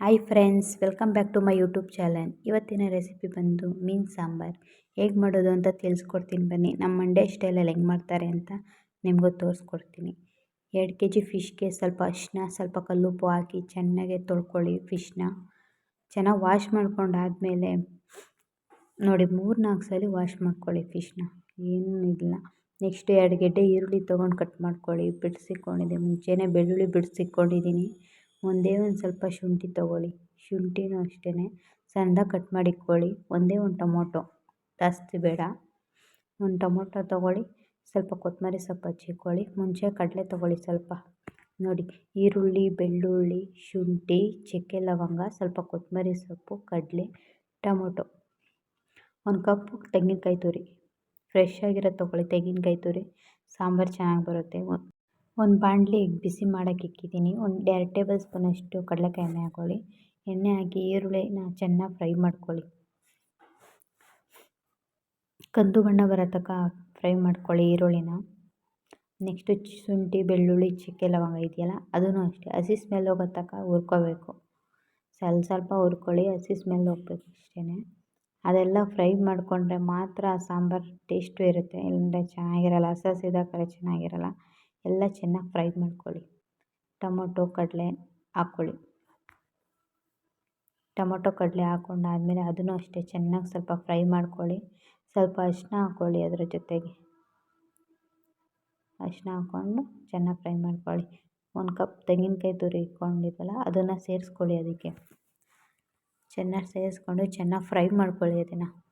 Hi friends welcome back to my YouTube channel ಇವತ್ತಿನ recipe ಬಂದು ಮೀನು ಸಾಂಬಾರು. ಹೇಗೆ ಮಾಡೋದು ಅಂತ ತಿಳಿಸ್ಕೊಡ್ತೀನಿ ಬನ್ನಿ. ನಮ್ಮ ಮಂಡ್ಯ ಸ್ಟೈಲಲ್ಲಿ ಹೆಂಗೆ ಮಾಡ್ತಾರೆ ಅಂತ ನಿಮಗೂ ತೋರಿಸ್ಕೊಡ್ತೀನಿ. ಎರಡು ಕೆ ಜಿ ಫಿಶ್ಗೆ ಸ್ವಲ್ಪ ಅರಿಶಿನ, ಸ್ವಲ್ಪ ಕಲ್ಲುಪ್ಪು ಹಾಕಿ ಚೆನ್ನಾಗೆ ತೊಳ್ಕೊಳ್ಳಿ ಫಿಶ್ನ ಚೆನ್ನಾಗಿ ವಾಶ್ ಮಾಡ್ಕೊಂಡಾದಮೇಲೆ ನೋಡಿ ಮೂರು ನಾಲ್ಕು ಸಲ ವಾಶ್ ಮಾಡ್ಕೊಳ್ಳಿ ಫಿಶ್ನ ಏನೂ ಇಲ್ಲ. ನೆಕ್ಸ್ಟ್ ಎರಡು ಗೆಡ್ಡೆ ಈರುಳ್ಳಿ ತೊಗೊಂಡು ಕಟ್ ಮಾಡ್ಕೊಳ್ಳಿ. ಬಿಡಿಸಿಕೊಂಡಿದ್ದೆ. ಮುಂಚೆನೇ ಬೆಳ್ಳುಳ್ಳಿ ಬಿಡಿಸಿಕೊಂಡಿದ್ದೀನಿ. ಒಂದೇ ಒಂದು ಸ್ವಲ್ಪ ಶುಂಠಿ ತಗೊಳ್ಳಿ. ಶುಂಠಿನೂ ಅಷ್ಟೇ ಸಣ್ಣದಾಗಿ ಕಟ್ ಮಾಡಿ ಇಟ್ಕೊಳ್ಳಿ. ಒಂದೇ ಒಂದು ಟೊಮೊಟೊ. ಜಾಸ್ತಿ ಬೇಡ. ಒಂದು ಟೊಮೊಟೊ ತೊಗೊಳ್ಳಿ. ಸ್ವಲ್ಪ ಕೊತ್ತಂಬರಿ ಸೊಪ್ಪು ಹಚ್ಚಿಕೊಳ್ಳಿ. ಮುಂಚೆ ಕಡಲೆ ತೊಗೊಳ್ಳಿ ಸ್ವಲ್ಪ. ನೋಡಿ, ಈರುಳ್ಳಿ, ಬೆಳ್ಳುಳ್ಳಿ, ಶುಂಠಿ, ಚಕ್ಕೆ ಲವಂಗ, ಸ್ವಲ್ಪ ಕೊತ್ತಂಬರಿ ಸೊಪ್ಪು, ಕಡಲೆ, ಟೊಮೊಟೊ. ಒಂದು ಕಪ್ಪು ತೆಂಗಿನಕಾಯಿ ತುರಿ. ಫ್ರೆಶ್ ಆಗಿರೋದು ತೊಗೊಳ್ಳಿ ತೆಂಗಿನಕಾಯಿ ತುರಿ. ಸಾಂಬಾರು ಚೆನ್ನಾಗಿ ಬರುತ್ತೆ. ಒಂದು ಬಾಣಲಿ ಬಿಸಿ ಮಾಡೋಕೆ ಇಕ್ಕಿದ್ದೀನಿ ಒಂದು ಎರಡು ಟೇಬಲ್ ಸ್ಪೂನಷ್ಟು ಕಡಲೆಕಾಯಿ ಎಣ್ಣೆ ಹಾಕ್ಕೊಳ್ಳಿ ಎಣ್ಣೆ ಹಾಕಿ ಈರುಳ್ಳಿನ ಚೆನ್ನಾಗಿ ಫ್ರೈ ಮಾಡ್ಕೊಳ್ಳಿ. ಕಂದು ಬಣ್ಣ ಬರೋ ತನಕ ಫ್ರೈ ಮಾಡ್ಕೊಳ್ಳಿ ಈರುಳ್ಳಿನ. ನೆಕ್ಸ್ಟು ಶುಂಠಿ, ಬೆಳ್ಳುಳ್ಳಿ, ಚಿಕ್ಕೆ, ಲವಂಗ ಇದೆಯಲ್ಲ, ಅದನ್ನು ಅಷ್ಟೇ. ಹಸಿ ಸ್ಮೆಲ್ ಹೋಗೋ ತನಕ ಹುರ್ಕೋಬೇಕು. ಸ್ವಲ್ಪ ಸ್ವಲ್ಪ ಹುರ್ಕೊಳ್ಳಿ, ಹಸಿ ಸ್ಮೆಲ್ ಹೋಗ್ಬೇಕು ಅಷ್ಟೇ ಅದೆಲ್ಲ ಫ್ರೈ ಮಾಡಿಕೊಂಡ್ರೆ ಮಾತ್ರ ಸಾಂಬಾರು ಟೇಸ್ಟು ಇರುತ್ತೆ. ಇಲ್ಲಾಂದರೆ ಚೆನ್ನಾಗಿರಲ್ಲ, ಹಸಿ ಹಸಿದಾಕರೆ ಚೆನ್ನಾಗಿರಲ್ಲ. ಎಲ್ಲ ಚೆನ್ನಾಗಿ ಫ್ರೈ ಮಾಡ್ಕೊಳ್ಳಿ. ಟೊಮೊಟೊ, ಕಡಲೆ ಹಾಕ್ಕೊಳ್ಳಿ. ಟೊಮೊಟೊ, ಕಡಲೆ ಹಾಕ್ಕೊಂಡಾದ್ಮೇಲೆ ಅದನ್ನು ಅಷ್ಟೇ ಚೆನ್ನಾಗಿ ಸ್ವಲ್ಪ ಫ್ರೈ ಮಾಡ್ಕೊಳ್ಳಿ. ಸ್ವಲ್ಪ ಅರಿಶಿನ ಹಾಕ್ಕೊಳ್ಳಿ ಅದರ ಜೊತೆಗೆ. ಅರಿಶಿನ ಹಾಕ್ಕೊಂಡು ಚೆನ್ನಾಗಿ ಫ್ರೈ ಮಾಡ್ಕೊಳ್ಳಿ. ಒಂದು ಕಪ್ ತೆಂಗಿನಕಾಯಿ ತುರಿ ಅದನ್ನು ಸೇರಿಸ್ಕೊಳ್ಳಿ ಅದಕ್ಕೆ. ಚೆನ್ನಾಗಿ ಸೇರಿಸ್ಕೊಂಡು ಚೆನ್ನಾಗಿ ಫ್ರೈ ಮಾಡ್ಕೊಳ್ಳಿ ಅದನ್ನು.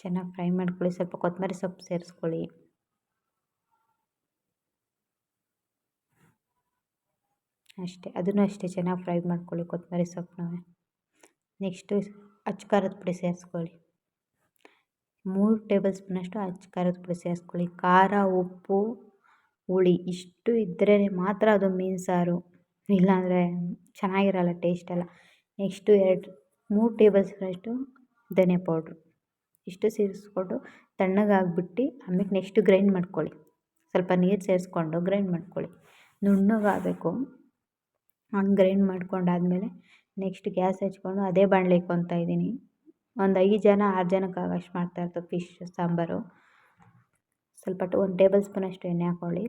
ಚೆನ್ನಾಗಿ ಫ್ರೈ ಮಾಡ್ಕೊಳ್ಳಿ. ಸ್ವಲ್ಪ ಕೊತ್ತಂಬರಿ ಸೊಪ್ಪು ಸೇರಿಸ್ಕೊಳ್ಳಿ. ಅಷ್ಟೇ, ಅದನ್ನು ಅಷ್ಟೇ ಚೆನ್ನಾಗಿ ಫ್ರೈ ಮಾಡ್ಕೊಳ್ಳಿ ಕೊತ್ತಂಬರಿ ಸೊಪ್ಪನ್ನ. ನೆಕ್ಸ್ಟು ಅಚ್ಚ ಖಾರದ ಪುಡಿ ಸೇರಿಸ್ಕೊಳ್ಳಿ. ಮೂರು ಟೇಬಲ್ ಸ್ಪೂನಷ್ಟು ಅಚ್ಚ ಖಾರದ ಪುಡಿ ಸೇರಿಸ್ಕೊಳ್ಳಿ. ಖಾರ, ಉಪ್ಪು, ಹುಳಿ, ಇಷ್ಟು ಇದ್ದರೆ ಮಾತ್ರ ಅದು ಮೀನು ಸಾರು. ಇಲ್ಲಾಂದರೆ ಚೆನ್ನಾಗಿರಲ್ಲ ಟೇಸ್ಟೆಲ್ಲ ನೆಕ್ಸ್ಟು ಎರಡು, ಮೂರು ಟೇಬಲ್ ಸ್ಪೂನಷ್ಟು ಧನಿಯಾ ಪೌಡ್ರು. ಇಷ್ಟು ಸೇರಿಸ್ಕೊಂಡು ತಣ್ಣಗಾಗ್ಬಿಟ್ಟು ಆಮೇಲೆ ನೆಕ್ಸ್ಟ್ ಗ್ರೈಂಡ್ ಮಾಡ್ಕೊಳ್ಳಿ. ಸ್ವಲ್ಪ ನೀರು ಸೇರಿಸ್ಕೊಂಡು ಗ್ರೈಂಡ್ ಮಾಡ್ಕೊಳ್ಳಿ. ನುಣ್ಣಗಾಗಬೇಕು. ಹಂಗೆ ಗ್ರೈಂಡ್ ಮಾಡ್ಕೊಂಡಾದಮೇಲೆ ನೆಕ್ಸ್ಟ್ ಗ್ಯಾಸ್ ಹಚ್ಕೊಂಡು ಅದೇ ಬಾಣಲೆ ಇಕ್ಕೊತಾ ಇದ್ದೀನಿ. ಒಂದು ಐದು ಜನ, ಆರು ಜನಕ್ಕೆ ಆಗೋಷ್ಟು ಮಾಡ್ತಾಯಿರ್ತವೆ ಫಿಶ್ ಸಾಂಬಾರು. ಸ್ವಲ್ಪ ಒಂದು ಟೇಬಲ್ ಸ್ಪೂನ್ ಅಷ್ಟು ಎಣ್ಣೆ ಹಾಕ್ಕೊಳ್ಳಿ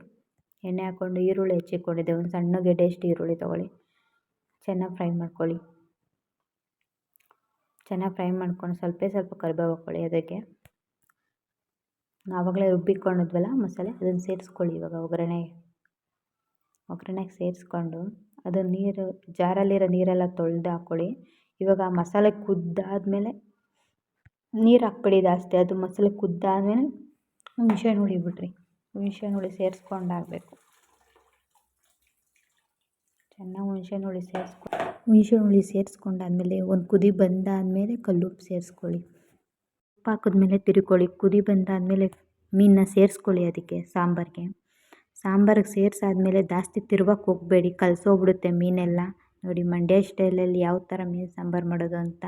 ಎಣ್ಣೆ ಹಾಕ್ಕೊಂಡು ಈರುಳ್ಳಿ ಹೆಚ್ಚಿಕೊಂಡಿದ್ದೆ. ಒಂದು ಸಣ್ಣ ಗೆಡ್ಡೆಯಷ್ಟು ಈರುಳ್ಳಿ ತೊಗೊಳ್ಳಿ. ಚೆನ್ನಾಗಿ ಫ್ರೈ ಮಾಡ್ಕೊಳ್ಳಿ. ಚೆನ್ನಾಗಿ ಫ್ರೈ ಮಾಡ್ಕೊಂಡು ಸ್ವಲ್ಪ ಸ್ವಲ್ಪ ಕರಿಬೇವು ಹಾಕ್ಕೊಳ್ಳಿ ಅದಕ್ಕೆ ಆವಾಗಲೇ ರುಬ್ಬಿಕೊಂಡಿದ್ವಲ್ಲ ಮಸಾಲೆ, ಅದನ್ನು ಸೇರಿಸ್ಕೊಳ್ಳಿ ಇವಾಗ ಒಗ್ಗರಣೆ. ಒಗ್ಗರಣೆಗೆ ಸೇರಿಸ್ಕೊಂಡು ಅದು ನೀರು, ಜಾರಲ್ಲಿರೋ ನೀರೆಲ್ಲ ತೊಳೆದು ಹಾಕ್ಕೊಳ್ಳಿ. ಇವಾಗ ಮಸಾಲೆ ಕುದ್ದಾದಮೇಲೆ ನೀರು ಹಾಕ್ಬಿಡಿ ಜಾಸ್ತಿ, ಅದು ಮಸಾಲೆ ಕುದ್ದಾದಮೇಲೆ ಹುಣ್ಸೆಹಣ್ಣು ಹುಳಿ ಬಿಡ್ರಿ. ಹುಣ್ಸೆಹಣ್ಣು ಹುಳಿ ಸೇರಿಸ್ಕೊಂಡಾಗಬೇಕು. ಚೆನ್ನಾಗಿ ಹುಣ್ಸೆಹಣ್ಣು ಹುಳಿ ಸೇರಿಸ್ಕೊ ಹುಣ್ಸೆ ಹುಳಿ ಸೇರಿಸ್ಕೊಂಡಾದ್ಮೇಲೆ ಒಂದು ಕುದಿ ಬಂದಾದಮೇಲೆ ಕಲ್ಲುಪ್ಪು ಸೇರಿಸ್ಕೊಳ್ಳಿ. ಉಪ್ಪು ಹಾಕಿದ್ಮೇಲೆ ತಿರ್ಕೊಳ್ಳಿ. ಕುದಿ ಬಂದಾದಮೇಲೆ ಮೀನನ್ನ ಸೇರಿಸ್ಕೊಳ್ಳಿ ಅದಕ್ಕೆ ಸಾಂಬಾರಿಗೆ. ಸಾಂಬಾರಿಗೆ ಸೇರಿಸಾದ್ಮೇಲೆ ಜಾಸ್ತಿ ತಿರ್ವಕ್ಕೆ ಹೋಗಬೇಡಿ. ಕಲಸೋಗ್ಬಿಡುತ್ತೆ ಮೀನೆಲ್ಲ. ನೋಡಿ, ಮಂಡ್ಯ ಸ್ಟೈಲಲ್ಲಿ ಯಾವ ಥರ ಮೀನು ಸಾಂಬಾರು ಮಾಡೋದು ಅಂತ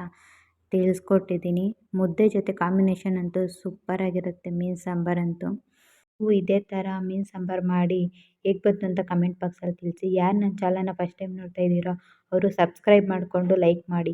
ತಿಳಿಸ್ಕೊಟ್ಟಿದ್ದೀನಿ. ಮುದ್ದೆ ಜೊತೆ ಕಾಂಬಿನೇಷನ್ ಅಂತೂ ಸೂಪರಾಗಿರುತ್ತೆ ಮೀನು ಸಾಂಬಾರಂತೂ ನೀವು ಇದೇ ಥರ ಮೀನು ಸಾಂಬಾರು ಮಾಡಿ ಹೇಗೆ ಬಂತು ಅಂತ ಕಮೆಂಟ್ ಬಾಕ್ಸಲ್ಲಿ ತಿಳಿಸಿ. ಯಾರು ನನ್ನ ಚಾನಲನ್ನ ಫಸ್ಟ್ ಟೈಮ್ ನೋಡ್ತಾ ಇದ್ದೀರೋ, ಅವರು ಸಬ್ಸ್ಕ್ರೈಬ್ ಮಾಡಿಕೊಂಡು ಲೈಕ್ ಮಾಡಿ.